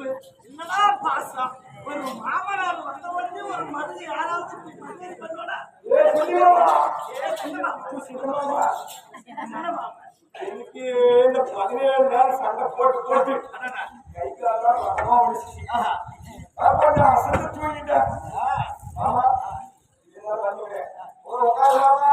அன்பு பாசம் ஒரு மாமனார் வந்த உடனே ஒரு மருந்து யாராவது மருந்து சின்னமா எனக்கு இந்த பதினேழு நாள் சண்டை போட்டு போட்டு கை காலெல்லாம் ரத்தமா முடிச்சிச்சு. அப்ப நான் அசந்து தூங்கிட்டேன். ஆமா. இதெல்லாம் பண்ணுவேன். ஒரு உட்காருலாமா?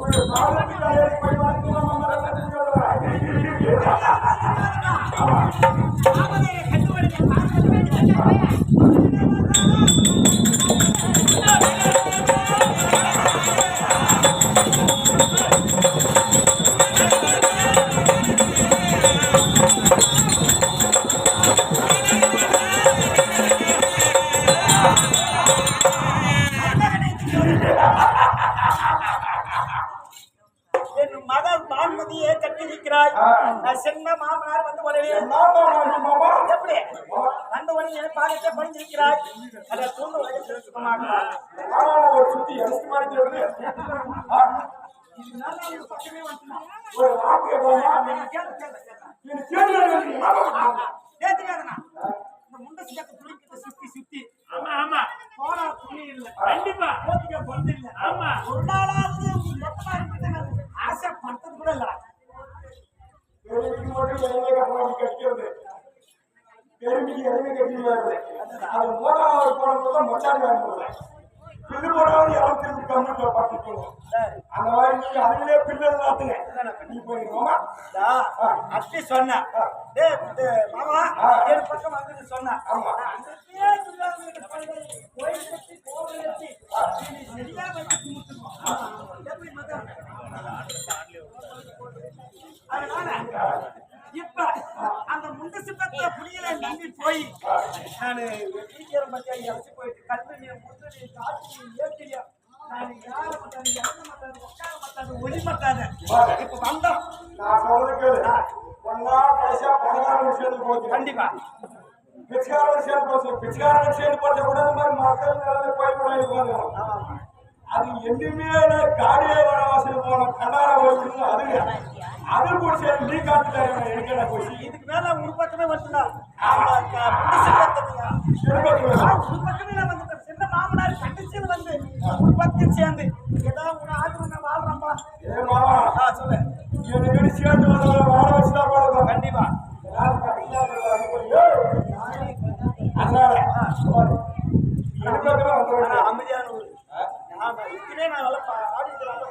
ஒரு என் மகள் பான்மதியை கட்டி நிற்கிறாய் நான் சின்ன மாமனார் வந்து உடனே? எப்படி? வந்த உடனே என் பாகத்தை படிஞ்சிருக்கிறாய் அதை தூண்டு வரை சுத்தமாக சுத்தி அவங்க பக்கமே வந்துட்டான் ஒரு வாக்கு. ஏத்துக்காதண்ணா இந்த முண்டை சுத்தி சுத்தி. ஆமா ஆமா. போனா துணி இல்ல கண்டிப்பா போத்திக்க பொண்ணு இல்ல ஆமா. ஒரு நாளாவது மொத்தமா இருக்கிறது நான் ஆசைப்பட்டது கூட இல்ல பெருமைக்கு மட்டும் எருமை கட்டுறது அது மூணாவது போனதுதான் மச்சான் வாங்குறது. போடுறேன் போடாவது யாரும் திரும்பி கம்மிட்டு பார்த்துக்கணும். அந்த மாதிரி நீங்க அதுலயே பில்லு எல்லாத்துங்க. நீ போய் மாமா. அத்தி சொன்ன. மாமா. ஏழு பக்கம் வந்து சொன்ன அதனால இப்ப அந்த முண்டு சிப்பத்துல புளியில நம்பி போய் நானு இறச்சி போயிட்டு இப்ப வந்தோம் நான் சொல்றது. ஒண்ணா கடைசியா பணக்காரன் விஷயத்துக்கு போச்சு. கண்டிப்பா. பிச்சைக்காரன் விஷயத்துக்கு போச்சு. பிச்சைக்காரன் விஷயத்துக்கு போச்ச. கூட இந்த மாதிரி மக்கள் மேல போய் கூட இருப்பாங்க. அது எதுவுமே காடியே வர வாசல் போன கண்டார போயிருந்து அதுங்க அது கூட சரி நீ எனக்கு என்ன போச்சு இதுக்கு மேல ஒரு பக்கமே வந்துடா சின்ன மாமனார் கண்டிச்சு வந்து ஒரு பக்கம் சேர்ந்து. ஏதாவது ஒரு ஆண்டு நான் சேர்த்து வந்தவரை வாழ வச்சுதான் போடுறோம் கண்டிப்பா அதனால அமைதியான ஊரு இதுவே நான் நல்லா பா- ஆடிக்கிறாங்க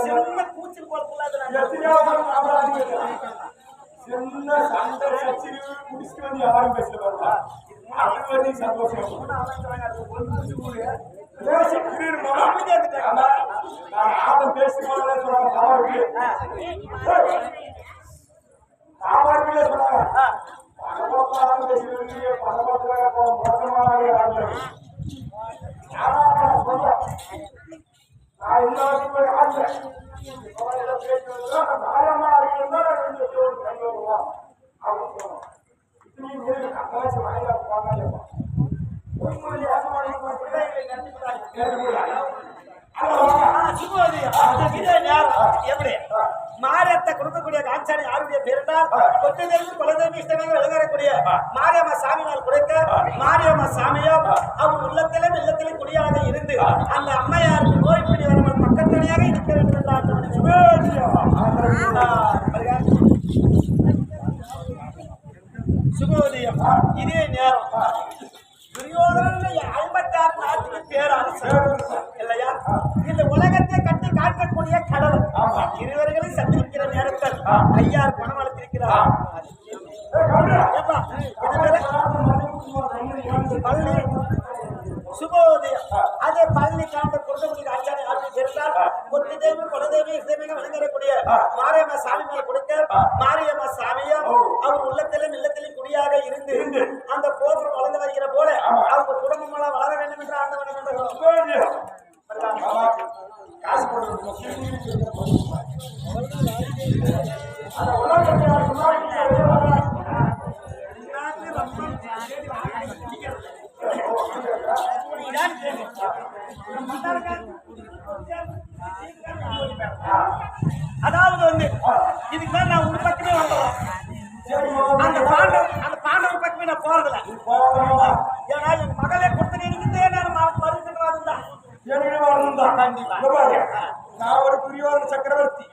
சின்ன கூச்சல் மாமராஜ் சின்ன சண்டை சச்சரவு குடிச்சிட்டு வந்து யாரும் பேசல பாருங்க. அது வந்து சந்தோஷம் மூணு அலங்காரம் அது ஒரு நிமிஷம் கூட பேசி கிரீர் மாமா. ஆமா. நான் ஆட்டம் பேசும்போதே சொன்னாங்க சாப்பாடு சாப்பாடு சொன்னாங்க பணப்பணம் பேசுறது பணப்பணத்துல மோசமான ஆளுங்க ஆனா நான் சொல்றேன் நான் எல்லாருக்கும் போய் ஆடுறேன் அவன் ஏதோ பேசுறதுன்னா நியாயமா இருக்குன்னா ரெண்டு பேரும் கண்டு வருவான் அப்படின்னு சொன்னான் இத்தனையும் பேரு அக்காச்சு வாயில போனாங்க மாரியத்தை கொடுக்கக்கூடிய காஞ்சாணி யாருடைய பேருந்தால் கொத்ததேவி குலதேவி இஷ்டமாக விளங்கக்கூடிய மாரியம்மா சாமியால் கொடுக்க மாரியம்மா சாமியோ அவர் உள்ளத்திலும் இல்லத்திலும் குடியாக இருந்து அந்த அம்மையாருக்கு நோய் பிடி வராமல் பக்கத்தடியாக இருக்க வேண்டும் என்றார் சுபோதியா. சுபோதயம் இதே நேரம் துரியோதனன் ஐம்பத்தாறு நாட்டுக்கு பேரரசர். இல்லையா? இந்த உலகத்தை கட்டி காக்கக்கூடிய கடவுள். இருவர்களையும் சந்திக்கிற நேரத்தில் ஐயார் பணம் வளர்த்திருக்கிறார் பள்ளி சுபோதயம். அதே பள்ளி காண்ட கொடுக்கக்கூடிய ஆச்சாரிய ஆட்சி இருந்தால் கொத்து தேவி குலதேவி இசைமிக விளங்கக்கூடிய மாரியம்மா சாமி மேல கொடுக்க மாரியம்மா சாமியும் அவர் உள்ளத்திலும் இல்லத்திலும் குடியாக இருந்து. காசு அதாவது வந்து இதுக்கு மேல நான் ஒரு பக்கமே வந்துடுறோம் அந்த பாண்டவர் அந்த பாண்டவர் பக்கமே நான் போறதில்ல. ஏன்னா என் மகளே கொடுத்து இருந்தே சக்கரவர்த்தி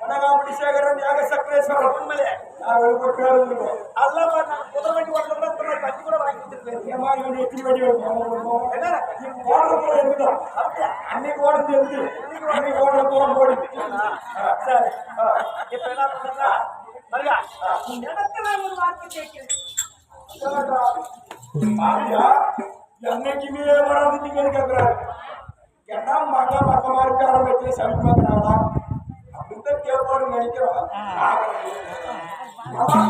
வனகாமடி சேகரன் யாக சக்கரேஸ்வரன் உண்மையிலே நான் ஒரு பேர் இருக்கோம் அதெல்லாம் பாரு, நான் குதிரை வண்டி ஓட்டுறது கூட இந்த மாதிரி பட்டி கூட வாங்கி கொடுத்துருக்கேன். இந்த மாதிரி ஒரு எத்தனை வடி என்ன ஓடுறது இருந்துதான். அப்படியா? அன்னைக்கு ஓடுறது இருந்து அன்னைக்கு ஓடுற தூரம் ஓடுது சரி. இப்ப என்ன பண்றா மருகா நீ இடத்துல ஒரு வார்த்தை கேட்கிறேன். ஆரியா என்னைக்குமே வராது நீங்க கேட்கிறாரு ஏன்னா மக பக்கமா இருக்க ஆரம்பிச்சு சமைப்பாங்கிறாங்களா அப்படின்னு தான் கேட்பாரு நினைக்கிறோம் ஆமா,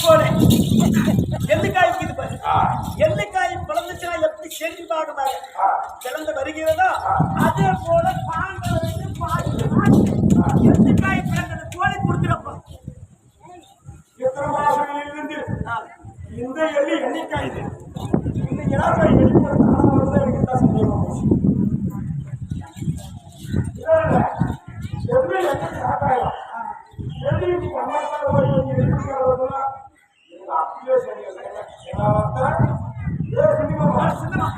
போல எள்ளுக்காய் இது பாரு. எள்ளுக்காய் பிளந்துச்சுன்னா எப்படி செழிப்பாக பிளந்து வருகிறதோ? அதே போல பாண்டவருக்கு பாதி பாதி எள்ளுக்காய் பிளந்ததை போல கொடுத்துறப்பா எத்தனை மாசங்களில் இருந்து இந்த எள்ளி எண்ணிக்காய் இது இந்த இளமை வெளிப்பட காலம் வந்து எனக்கு தான் சந்தேகமா போச்சு இல்ல, இல்ல. எள்ளி எண்ணெய் ஆகாயம் எள்ளி நீ கண்ணாக்கார போய் நீ எடுத்துக்கிற வருதுன்னா எனக்கு அப்படியே சரியில்லை நான் வந்தேன் ஏ சினிமா சின்னமா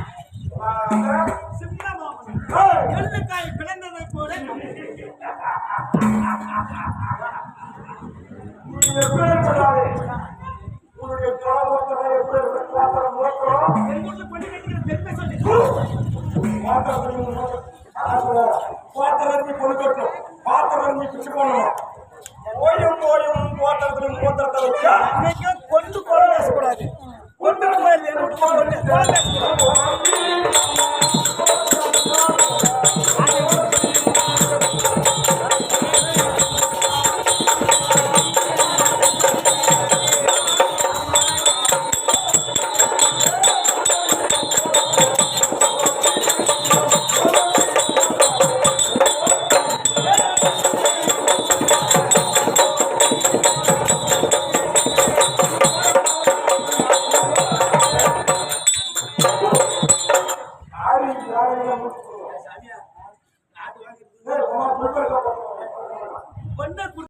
நான் வந்தேன் சின்ன மாமன் ஏய், எள்ளுக்காய் பிளந்ததை போல நீ எப்படி சொல்லாதே உன்னுடைய தொலைபோக்கிற எப்படி இருக்கு பாத்திரம் முழக்கிறோம் என் வீட்டுல பண்ணி வைக்கிற பெருமை சொல்லி பாத்திரத்தை கொடுக்கட்டும் பாத்திரம் நீ பிச்சு போடணும் போயும் போயும் கோத்தத்திலும் கோத்தத்தை வச்சா அன்னைக்கும் கொண்டு கொலை பேசக்கூடாது கொண்டு மாதிரி